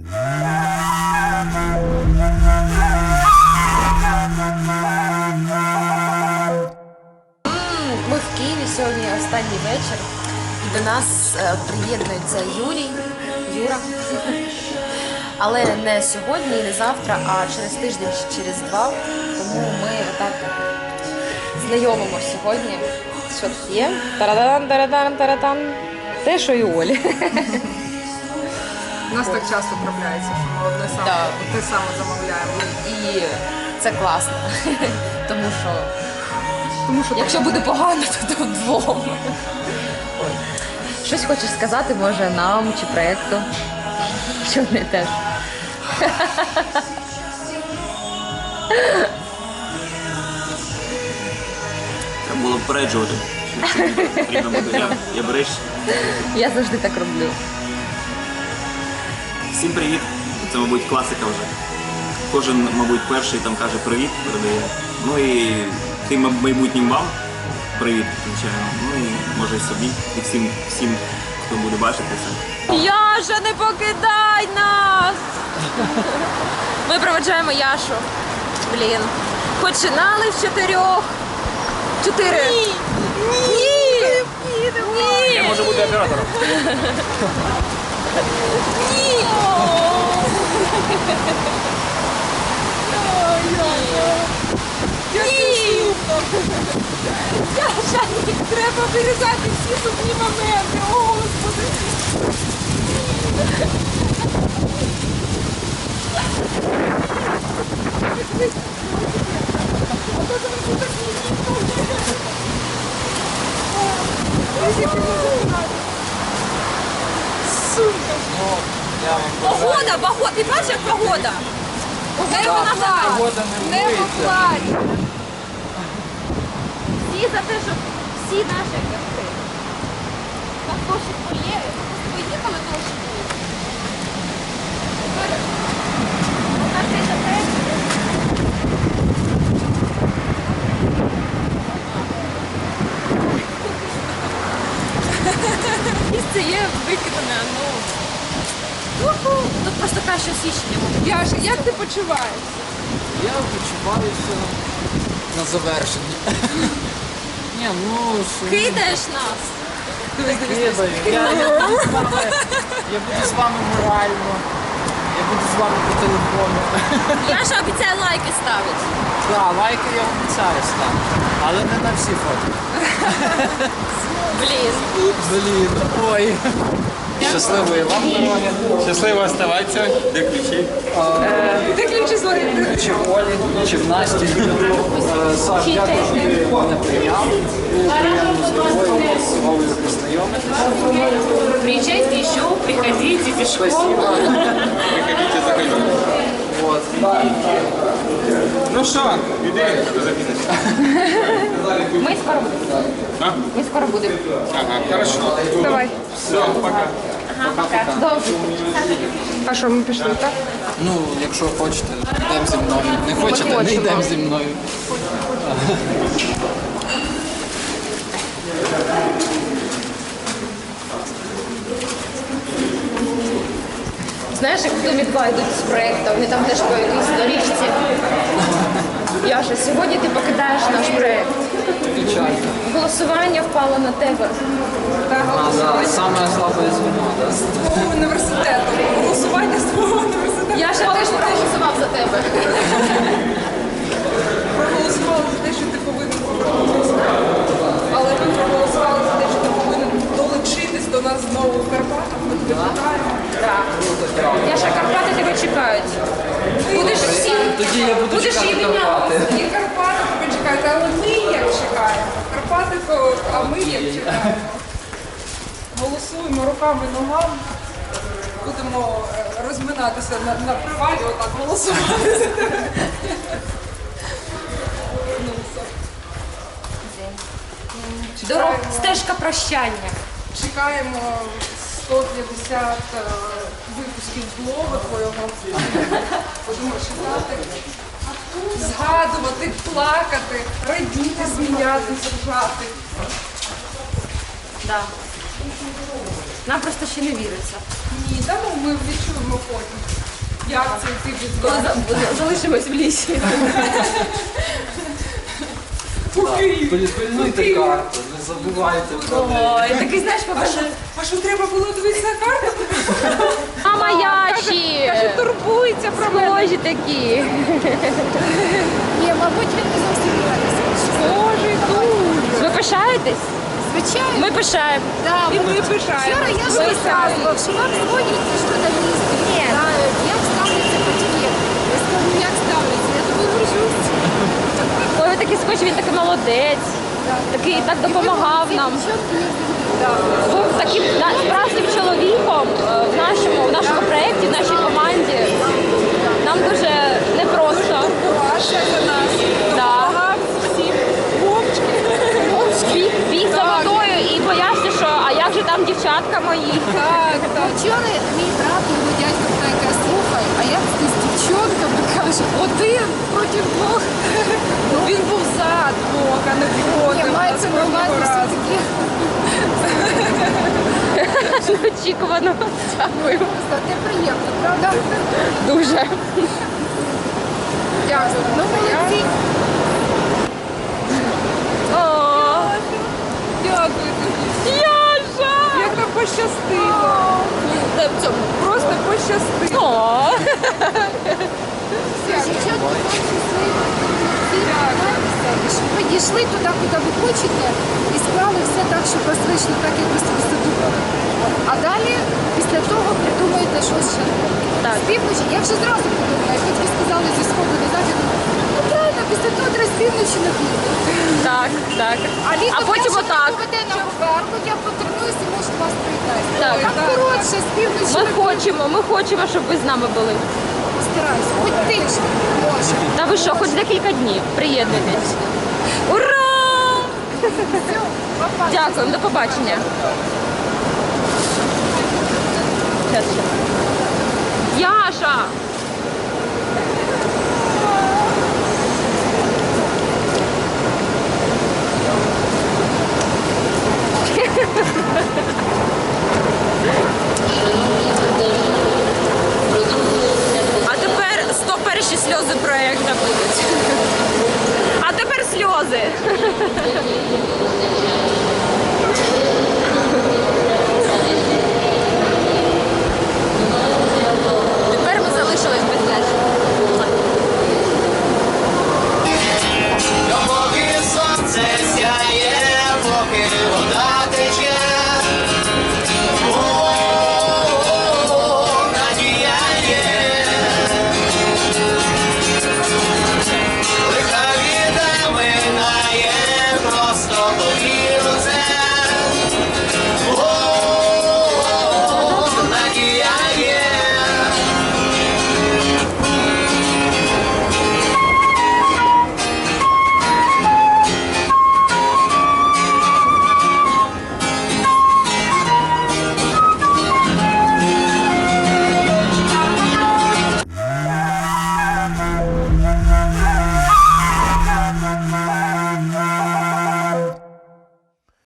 Ми в Києві сьогодні останній вечір. І до нас е, приєднується Юрій, Юра. Але не сьогодні і не завтра, а через тиждень через два. Тому ми отак знайомимо сьогодні. Що є? Тарадан, тарадан, тарадан. Те, що і Олі. У нас так часто трапляється, що ми одне саме, Да. те саме замовляємо. І це класно. Тому що Тому що Якщо буде погано, то тут двом. Щось хочеш сказати, може, нам чи проєкту? Що не теж. Треба було попереджувати, що це потрібно буде. Я, я береш. Я завжди так роблю. Всім привіт. Це, мабуть, класика вже. Кожен, мабуть, перший там каже привіт, передає. Ну і тим майбутнім вам привіт, звичайно. Ну і може і собі, і всім, всім, хто буде бачити це. Яша, не покидай нас! Ми проведжаємо Яшу. Блін. Починали в чотирьох. Чотири. Ні! Ні! Ні! Я можу бути оператором. Ні! Яша, треба вирізати всі сумні моменти. О, Господи! Погода, погода, ти бачиш, як погода? Не вона Небо покладь. Всі за те, щоб всі наші гости. Так дощик поє, поїхали дощик. Тепер ти за те. Місце є викидане, ну. Уху. Тут просто краще освіщення. Яша, як ти почуваєш? Я почуваюся на завершенні. Ні, ну що Кидаєш нас. кидаю. Я, я, буду з вами, я буду з вами морально. Я буду з вами по телефону. Яша обіцяє лайки ставить. Так, лайки я обіцяю ставити. Але не на всі фото. Блін. Блін, ой. Щасливої вам дороги. Щасливо оставатися. Де ключі? Ти ключі зловити. Чи в Олі, чи в Насті. Е, Саш, дякую, що ти мене прийняв. Було приємно з тобою з Олею познайомитися. Приезжайте еще, приходите пешком. Спасибо. Приходите, заходите. Вот. Ну що, іди до запіночки. Ми скоро будемо. А? Ми скоро будемо. Ага, хорошо. Давай. Все, пока. Ага, Добре. А що, ми пішли, так? Ну, якщо хочете, йдемо зі мною. Не хочете, не йдемо зі мною. Знаєш, як в домі 2 йдуть з проєкту, вони там теж по якійсь доріжці. Яша, сьогодні ти покидаєш наш проєкт. Печально. Голосування впало на тебе. А, да, саме слабе звіно, да? Твого університету. Голосування з твого університету. Яша теж проголосував за тебе. проголосували за те, що ти повинен повернутися. Але ми проголосували за те, що ти повинен долучитись до нас знову в Карпатах. Ми тебе вітаємо. Яша, Карпати тебе чекають. Будеш всі. Тоді я буду Будеш чекати. Карпати. І Карпати тебе чекають, але ми як чекаємо. Карпати, то, а ми як чекаємо. Голосуємо руками, ногами. Будемо е, розминатися на, на привалі, отак голосувати за тебе. Ну, все. Дорога, стежка прощання. Чекаємо 150 е, випусків блогу твого. Будемо читати, згадувати, плакати, радіти, сміятися, ржати. Да. Нам просто ще не віриться. Ні, та ну ми відчуємо потім. Як це ти за- залишимось в лісі. Пильнуйте карту, не забувайте про неї. Ой, такий знаєш, побажав. А що треба було дивитися на карту? А маячі! Каже, турбується про мене. Схожі такі. Ні, мабуть, він не зовсім. Боже, дуже. Ви пишаєтесь? Звичайно, Ми пишаємо. да, І ми Вчора пишаємо. я ж розказував, що вам дзвонять ті журналісти. Ні. Да, як ставляться батьки? Я скажу, як ставляться? Я тобі горжусь. Ой, ви він такий молодець. Такий так допомагав нам. Був таким справжнім чоловіком е, в нашому, в нашому проєкті, в нашій команді. Нам дуже непросто. Ваша за нас. Да. Допомагав всім. Вовчки. Біг, біг за водою і боявся, що а як же там дівчатка мої? Так, так. Вчора мій брат, його дядько каже, слухай, а ти з дівчонками каже, один проти двох. Ну, він був за двох, а не проти. Мається разу. все-таки. Неочікувано. Дякую. Це приємно, правда? Дуже. Дякую. Ну, молодці. Дякую тобі. Яша! Як нам пощастило. В цьому. Просто пощастило. Щоб ви дійшли туди, куди ви хочете, і склали все так, щоб вас вийшло так, як ви собі задумали. А далі, після того, придумаєте щось ще. Так. З півночі, я вже зразу подумала, хоч ви сказали зі сходу до західу, після того треба з півночі на південь. Так, так. А літо а потім отак. поведе нам поверху, я потренуюся, може вас приїдати. Так. Так коротше, з півночі Ми на хочемо, ми хочемо, щоб ви з нами були. Постараюся, хоч тиждень може. Та ви що, хоч декілька днів. Приєднуйтесь. Ура! Дякуємо, до побачення. Яша! all the